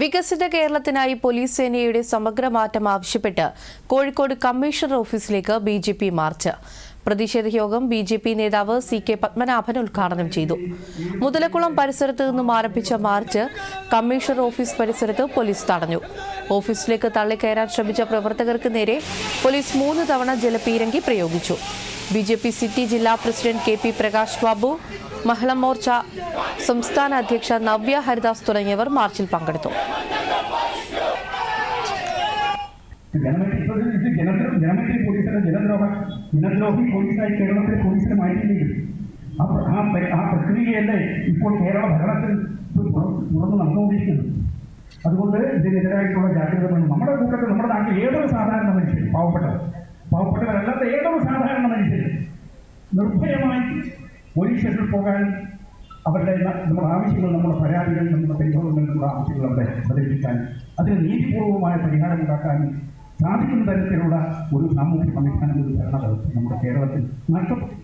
വികസിത കേരളത്തിനായി പോലീസ് സേനയുടെ സമഗ്ര മാറ്റം ആവശ്യപ്പെട്ട് കോഴിക്കോട് കമ്മീഷണർ ഓഫീസിലേക്ക് ബി ജെ പി മാർച്ച്. പ്രതിഷേധ യോഗം ബി ജെ പി നേതാവ് സി കെ പത്മനാഭൻ ഉദ്ഘാടനം ചെയ്തു. മുതലക്കുളം പരിസരത്ത് നിന്നും ആരംഭിച്ച മാർച്ച് കമ്മീഷണർ ഓഫീസ് പരിസരത്ത് പോലീസ് തടഞ്ഞു. ഓഫീസിലേക്ക് തള്ളിക്കയറാൻ ശ്രമിച്ച പ്രവർത്തകർക്ക് നേരെ പോലീസ് മൂന്ന് തവണ ജലപീരങ്കി പ്രയോഗിച്ചു. ബി ജെ പി സിറ്റി ജില്ലാ president K P Prakash Babu Mahila Morcha സംസ്ഥാന അധ്യക്ഷ നവ്യ ഹരിദാസ് തുടങ്ങിയവർ മാർച്ചിൽ പങ്കെടുത്തു. ജനദ്രോഹ പോലീസായി കേരളത്തിലെ പോലീസിനെ മാറ്റിയില്ലെങ്കിൽ ആ പ്ര- ആ പ്ര- ആ പ്രക്രിയയല്ലേ ഇപ്പോൾ കേരള ഭരണത്തിൽ ഇപ്പോൾ തുറ- നടന്നുകൊണ്ടിരിക്കുന്നത്. അതുകൊണ്ട് ഇതിനെതിരായിട്ടുള്ള ജാഗ്രത വേണം നമ്മുടെ കൂട്ടത്തിൽ നമ്മുടെ നാട്ടിൽ ഏതൊരു സാധാരണ മനുഷ്യൻ പാവപ്പെട്ടവർ പാവപ്പെട്ടവരല്ലാത്ത ഏതൊരു സാധാരണ മനുഷ്യൻ നിർഭയമായി സ്റ്റേഷനിൽ പോകാൻ അവരുടെ നമ്മുടെ ആവശ്യങ്ങൾ നമ്മുടെ പരാതികൾ നമ്മുടെ പരിഭവങ്ങൾ നമ്മുടെ ആവശ്യങ്ങൾ അവിടെ അവതരിപ്പിക്കാൻ അതിന് നീതിപൂർവമായ പരിഹാരം ഉണ്ടാക്കാൻ സാധിക്കുന്ന തരത്തിലുള്ള ഒരു സാമൂഹ്യ സംവിധാനം ഒരു ഭരണകൾ നമ്മുടെ കേരളത്തിൽ നഷ്ടപ്പെട്ടു.